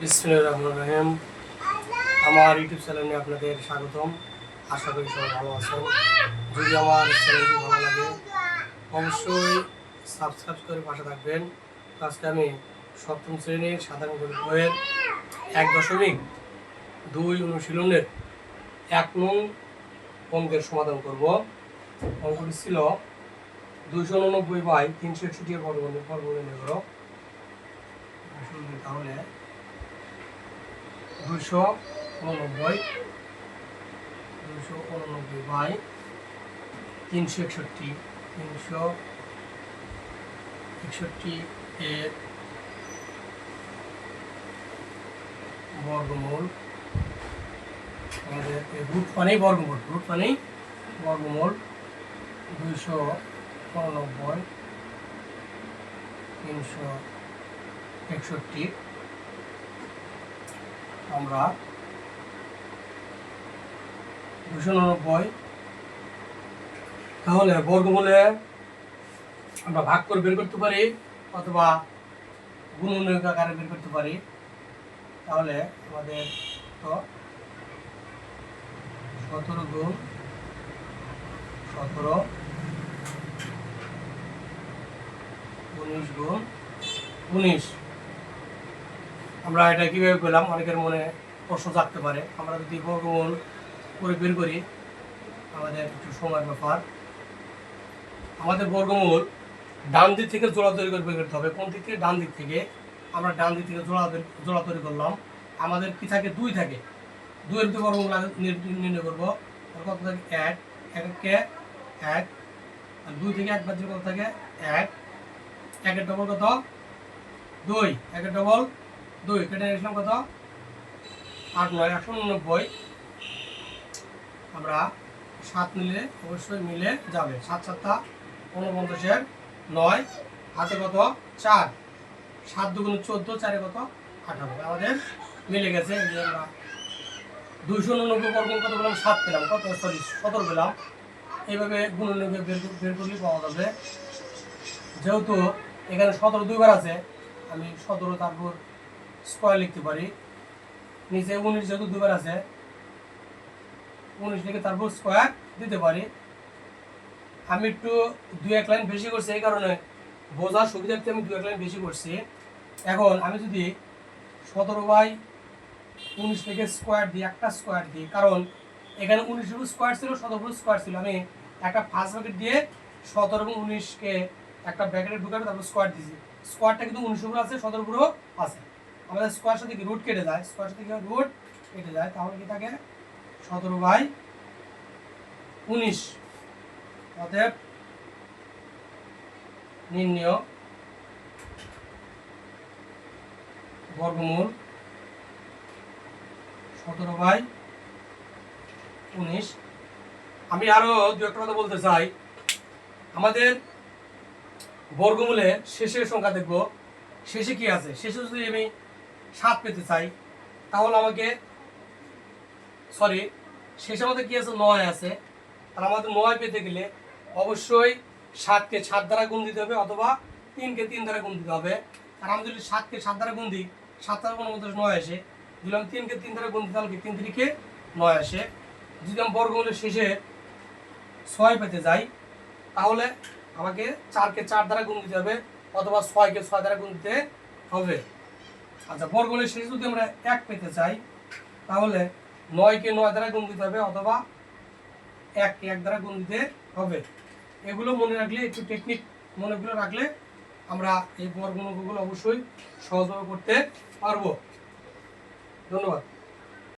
রহিম। আমার ইউটিউব চ্যানেলে আপনাদের স্বাগতম। আশা করি সবাই ভালো আছেন। যদি আমার চ্যানেলটি ভালো লাগে, অবশ্যই সাবস্ক্রাইব করে পাশে থাকবেন। আজকে আমি সপ্তম শ্রেণির সাধারণ গণিত বইয়ের এক দশমিক দুই অনুশীলনের এক নং অঙ্কের সমাধান করব। অঙ্কটি ছিল দুইশো উননব্বই বাই তিনশো একষট্টি বর্গমূল বর্গমূল তাহলে দুশো উননব্বই দুশো উননব্বই বাই তিনশো একষট্টি তিনশো একষট্টি এর বর্গমূল। আমাদের রুট মানেই বর্গমূল রুট মানেই বর্গমূল। দুইশো উননব্বই, তিনশো একষট্টি আমরা দুশো উননব্বই তাহলে বর্গমূলে আমরা ভাগ করে বের করতে পারি অথবা গুণনীয়ক আকারে বের করতে পারি। তাহলে আমাদের তো সতেরো গুণ সতেরো উনিশ গুণ উনিশ। আমরা এটা কীভাবে পেলাম? অনেকের মনে প্রশ্ন থাকতে পারে। আমরা যদি বর্গমূল করে বের করি, আমাদের একটু সময়ের ব্যাপার। আমাদের বর্গমূল ডান দিক থেকে জোড়া তৈরি করে বের করতে হবে। কোন দিক থেকে? ডান দিক থেকে। আমরা ডান দিক থেকে জোড়া জোড়া তৈরি করলাম। আমাদের কি থাকে? দুই থাকে। দুইয়ের ভিতরে বর্গমূল নির্ণয় করব। কত থাকে? এক। এককে এক। দুই থেকে এক বাদ কত থাকে? এক। একের ডবল কত? দুই। একের ডবল দুই কেটে নিয়েছিলাম কত? আট, নয়, একশো উননব্বই। আমরা সাত নিলে অবশ্যই মিলে যাবে। সাত সাতটা উনপঞ্চাশের নয়, হাতে কত? চার। সাত দুগুণ চোদ্দ, চারে কত? আঠারো। আমাদের মিলে গেছে। আমরা দুইশো উননব্বই বর্গ কত পেলাম? সাত পেলাম। কত? সরি, সতেরো পেলাম। এইভাবে গুণনীয়কে বের বের করলেই পাওয়া যাবে। যেহেতু এখানে সতেরো দুইবার আছে, আমি সতেরো, তারপর স্কোয়ার লিখতে পারি। নিচে উনিশ যেহেতু দুবার আছে, উনিশ লিখে তারপর স্কোয়ার দিতে পারি। আমি একটু দুই এক লাইন বেশি করছি, এই কারণে বোঝার সুবিধার্থে আমি দু এক লাইন বেশি করছি। এখন আমি যদি সতেরো বাই উনিশ থেকে স্কোয়ার দিই, একটা স্কোয়ার দিই, কারণ এখানে উনিশ স্কোয়ার ছিল, সতেরো স্কোয়ার ছিল। আমি একটা ফার্স্ট ব্র্যাকেট দিয়ে সতেরো এবং উনিশকে একটা ব্র্যাকেটে ঢুকাবে তারপর স্কোয়ার দিয়েছি। স্কোয়ারটা কিন্তু উনিশ উপরে আছে, সতেরো উপরেও আছে। আমাদের স্কোয়ার সাথে কি রুট কেটে যায়। স্কোয়ার সাথে কি রুট কেটে যায়। তাহলে কি থাকে? সতেরো বাই উনিশ। অতএব নির্ণয় বর্গমূল সতেরো বাই উনিশ। আমি আরও দু একটা কথা বলতে চাই। আমাদের বর্গমূলে শেষের সংখ্যা দেখব। শেষে কি আছে? শেষে যদি আমি সাত পেতে চাই, তাহলে আমাকে সরি শেষে আমাদের কি আছে? নয় আছে। আর আমাদের নয় পেতে গেলে অবশ্যই সাতকে সাত দ্বারা গুণ দিতে হবে অথবা তিনকে তিন দ্বারা গুণ দিতে হবে। আর আমি যদি সাতকে সাত দ্বারা গুণ দিই, সাত দ্বারা কোনো মধ্যে নয় আসে। যদি আমি তিনকে তিন দ্বারা গুণ দিই, তাহলে তিন তিরিকে নয় আসে? যদি আমি বর্গমূলের শেষে ছয় পেতে যাই, তাহলে আমাকে চারকে চার দ্বারা গুণ দিতে হবে অথবা ছয়কে ছয় দ্বারা গুণ দিতে হবে। আচ্ছা বর্গলের শেষ যদি আমরা এক পেতে চাই, তাহলে নয়কে নয় দ্বারা গুণ দিতে হবে অথবা এককে এক দ্বারা গুণ দিতে হবে। এগুলো মনে রাখলে, একটু টেকনিক মনে মনেগুলো রাখলে আমরা এই বর্গমূলগুলো অবশ্যই সহজভাবে করতে পারব। ধন্যবাদ।